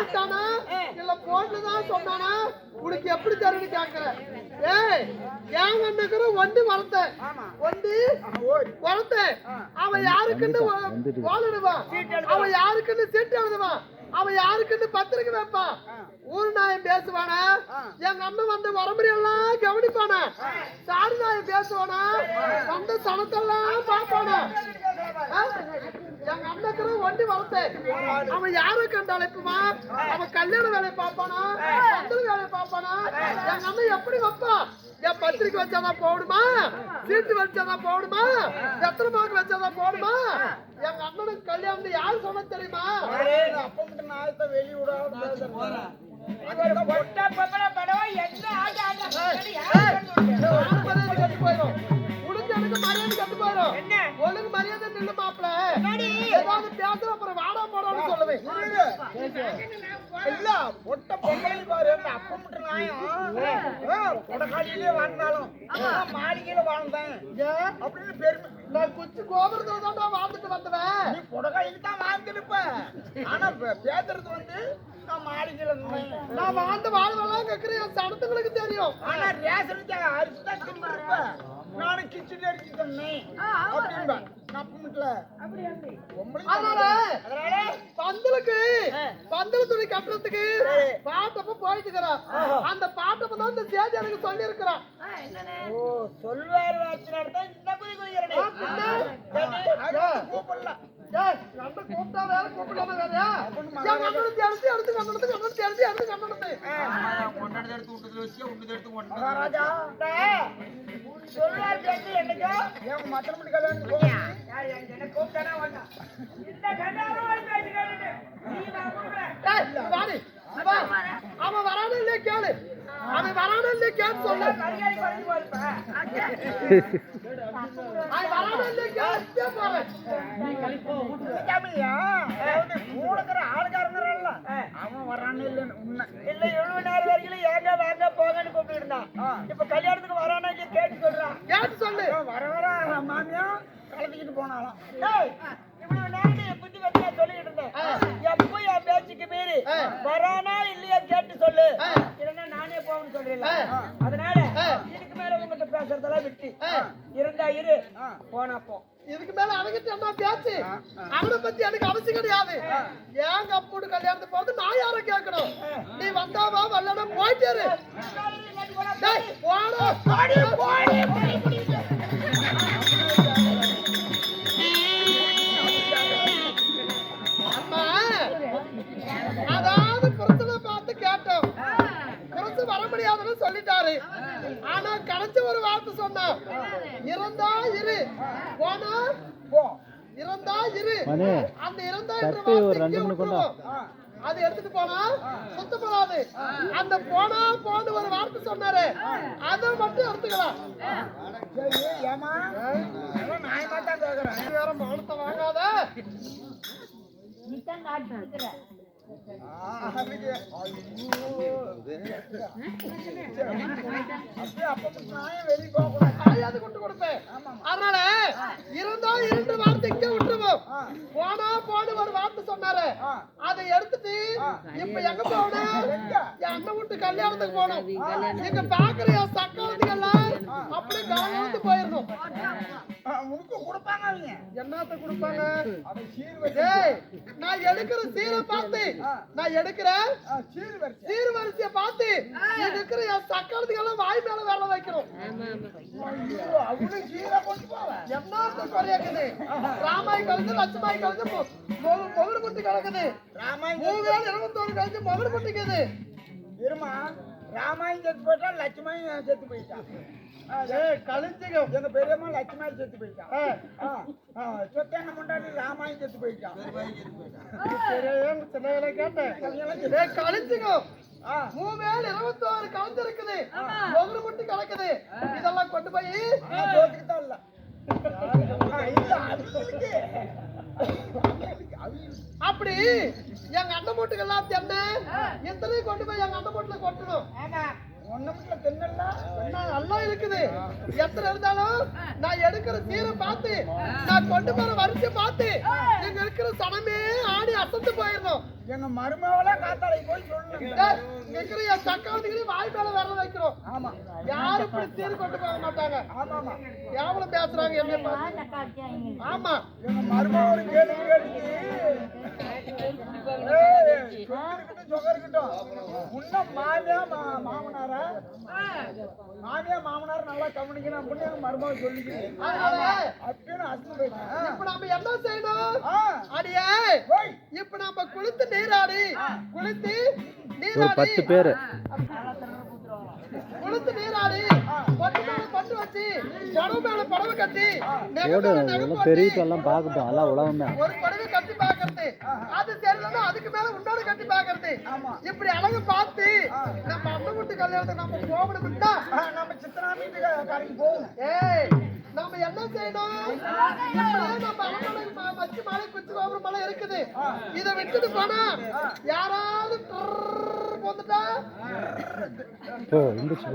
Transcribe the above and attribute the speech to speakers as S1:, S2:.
S1: விட்டானா? இல்ல போன்ல தான் சொன்னானா? உனக்கு எப்படி தருன்னு கேக்குறேன். ஏய் என் அண்ணனுக்கு ஒண்டி வளர்த்தேன். ஒண்டி வளர்த்தேன். அவன் யாருக்குன்னு வாழிடுவான் அவன் யாருக்குன்னு சீட்டு எழுதுவான் அவன் யாருக்குன்னு பத்திரிக்கை வைப்பான் ஊர் நாயம் பேசுவானா? எங்க அண்ணன் வந்து வரமுறை எல்லாம் கவனிப்பானா சாரி நாயம் பேசுவானா? வந்த சனத்தெல்லாம் பார்ப்பானா? எங்க அண்ணனுக்கு வண்டி வளர்த்தேன். அவன் யாரை கண்டு அழைப்புவான் அவன் கல்யாண வேலையை பார்ப்பானா பந்தல் வேலையை பார்ப்பானா? எங்க அண்ணன் எப்படி வைப்பான்? என் பத்திரிக்கை வச்சாதான் போடுமா? சீட்டு வச்சாதான் போடுமா? எத்தனை மார்க் வச்சாதான் போடுமா? எங்க அண்ணனுக்கு கல்யாணம் யார் சொன்ன தெரியுமா?
S2: அப்ப மட்டும் நாயத்தை வெளிய
S1: பேசுற அப்புறம் வாடா போடான்னு சொல்லுவேன்.
S2: இல்ல பொட்ட பொங்கல் பாரு அப்ப மட்டும் நாயம் கொடக்காடியிலே வாழ்ந்தாலும். மாளிகையில வாழ்ந்தேன். அப்படின்னு பெருமை
S1: நான் குச்சி கோபுரத்துல தான் வாழ்ந்துட்டு வந்தவன்.
S2: நீ புடகாய்க்கு தான் வாழ்ந்துருப்ப ஆனா பேசுறது வந்து நான் மாளிகையில இருந்தேன்.
S1: நான் வாழ்ந்த வாழ்வெல்லாம் கேட்கிறேன் சனத்துங்களுக்கு தெரியும்.
S2: ஆனா ரேஷனுக்கு அரிசி தான் தின்னுருப்ப நானும் கிச்சடி தந்தேன்.
S1: பந்தலுக்கு பந்தல் துணி கட்டுறதுக்கு பாட்டப்ப போயிட்டு இருக்கிறான் அந்த பாட்டப்ப தான் இந்த சேதி எனக்கு சொல்லி இருக்கிறான்
S2: ஓ சொல்வார் வாச்சினார் தான் இந்த குதிக்கிறேன் கூப்பிடல.
S1: கூப்பிட்டா வேற கூப்பிடாம வேறையா கண்ணனுக்கு எடுத்து எடுத்து கண்ணனுக்கு கண்ணனுக்கு எடுத்து எடுத்து கண்ணனுக்கு
S2: மகாராஜா.
S3: சொல்றாரு பேச்சு என்னைக்கோ?
S2: ஏன் மத்தன மணி கல்யாணம் போக
S3: யார் எனக்கு என்ன கூப்பிட்டானா வந்தான். இந்த கண்டாரம் ஒரு பேச்சு கேட்டுட்டு, நீ நான் கொடுக்குறேன்.
S1: ஏய், வாடி, வா. அவன் வரானே கேளு அவன் வரானே இல்லையே கேளு சொல்லு
S3: மரியாதை குறைஞ்சு போயிருப்ப.
S1: அவன் வரானே கேளு
S2: கூடக்கிற ஆளுக்காரங்கிறல்ல அவன் உண்மை
S3: இல்ல இவ்வளவு நேரம் வரைக்கும் ஏங்க வாங்க போங்கன்னு கூப்பிட்டு இருந்தான் இப்ப கல்யாணத்துக்கு வரானா கேட்டு
S1: சொல்லு?
S2: வர வர மாமியா கலந்துக்கிட்டு போனாலும்
S3: இவ்வளவு நேரம் நீ புத்தி வச்சு நான் சொல்லிட்டு இருந்தேன் எப்போ என் பேச்சுக்கு மீறி வரானா இல்லையா கேட்டு சொல்லு. இல்லைன்னா நானே போகணும்னு சொல்றேன் அதனால இதுக்கு மேல உங்ககிட்ட பேசுறதெல்லாம் விட்டு. இருந்தா இரு. போனா போ.
S1: இதுக்கு மேல அவங்கிட்ட என்ன பேச்சு. அவனை பத்தி எனக்கு அவசியம் கிடையாது. ஏங்க அப்போடு கல்யாணத்துக்கு போது நான் யாரை கேட்கணும்? நீ வந்தாவா வரலன்னா போயிட்டே இரு. டேய், போடா. அம்மா, அதாவது பிரச்சனை பார்த்து கேட்டோம். குறைச்சு வர முடியாதுன்னு சொல்லிட்டாரு. ஆனா கடைசி ஒரு வார்த்தை சொன்னா. இருந்தா இரு. போனா
S2: போ.
S1: இருந்தா இரு. அந்த இருந்தா என்ற
S4: சட்டை ஒரு
S1: வார்த்தை
S4: ரெண்டு
S1: இங்கே
S4: மணி கொண்டா.
S1: விட்டுருவோம். அது எடுத்துட்டு போனா சுத்தப்படாது. அந்த போனா போன்னு ஒரு வார்த்தை சொன்னாரு. அதை மட்டும் எடுத்துக்கலாம். வேற மானத்தை வாங்காத. கொடுப்பேன் அதனால இருந்தா இரண்டு வார்த்தைக்கு விட்டுருவோம் போனா போன்னு ஒரு வார்த்தை சொன்னாரு அதை எடுத்துட்டு இப்ப எங்க போகணும் என் அண்ணன் வீட்டு கல்யாணத்துக்கு போகணும் எங்க பாக்குற என் சக்காலத்துக்கு எல்லாம் அப்படியே
S2: உனக்கு கொடுப்பாங்க அவங்க.
S1: என்னத்த கொடுப்பாங்க? டேய் நான் எடுக்கிற சீரை பார்த்து நான் எடுக்கிற சீர்வரிசைய பார்த்து இருக்கிற என் சக்காலத்துக்கு எல்லாம் வாய் மேல வேலை
S2: போவேன்
S1: என்னத்த குறையாக்குது? ராமாய் கலந்து லட்சுமாய் கலந்து மொகடு குட்டி கலக்குது மூணு வேலை இருபத்தோரு கழிச்சு மொகடு குட்டிக்குது
S2: இருமா ராமாயணம் செத்து போயிட்டா லட்சுமாயும் செத்து போயிட்டான்
S1: கழிச்சுங்க
S2: எங்க பெரியம்மா லட்சுமாயும் செத்து போயிட்டான் சொத்தேன்ன முன்னாடி ராமாயணம் செத்து போயிட்டான்
S1: சின்ன வேலை கேட்டேன்.
S2: ஆ,
S1: மூணு வேலை இருபத்தோரு கலந்து இருக்குது மொகடு குட்டி கலக்குது இதெல்லாம் கொண்டு போய்
S2: தோத்துக்கு தான் இல்ல.
S1: அப்படி எங்க அண்ணன் மூட்டுக்கெல்லாம் தென்ன எத்தனையும் கொண்டு போய் எங்க அண்ணன் மூட்டுல கொட்டணும் என்ன நல்லா இருக்குது. எத்தனை இருந்தாலும் நான் எடுக்கிற சீரை பார்த்து நான் கொண்டு போற வரிசையை பார்த்து நீங்க இருக்கிற சனமே ஆடி அசந்து போயிடணும்.
S2: எங்க மருமகள போய்
S1: இருக்கிற என் சக்காத்துக்கு வாய் மேல விரல வைக்கிறோம்.
S2: ஆமா.
S1: யாரும் இப்படி சீர் கொண்டு போக மாட்டாங்க.
S2: ஆமா ஆமா.
S1: கேவலம் பேசுறாங்க பார்த்து. ஆமா.
S2: எங்க மருமகள கேள்வி கேட்டு மாமனாரா மாமியா மாமனார் நல்லா கவனிக்கணும் அப்படின்னு எங்க மருமகள் சொல்லிக்கிறேன்
S1: இப்ப நம்ம என்ன செய்யணும்
S2: ஆ.
S1: அடியே
S2: ஓய்
S1: இப்ப நம்ம குளித்து நீராடி குளித்து நீராடி
S4: பத்து பேர்
S1: குளித்து நீராடி. படவு மேல படவு கட்டி போட்டு,
S4: பெரியவெல்லாம் பார்க்கட்டும் எல்லாம் உலகம். தான்
S1: ஒரு படவை கட்டி பாக்குறது அது தெரியலன்னா அதுக்கு மேல இன்னொரு கட்டி பாக்குறது
S2: ஆமா.
S1: இப்படி அழகு பார்த்து நம்ம அண்ணன் வீட்டு கல்யாணத்தை நம்ம போகணும்னா
S2: ஆ, நம்ம சித்தனா வீட்டுக்காரங்க போவோம்.
S1: ஏய் நம்ம என்ன செய்யணும்? இப்படியே நம்ம ம- மச்சி மலை குச்சி கோபுரம் மலை இருக்குது. இதை விட்டுட்டு போனா யாராவது வந்துட்டா?
S4: போ. எந்திரிச்சு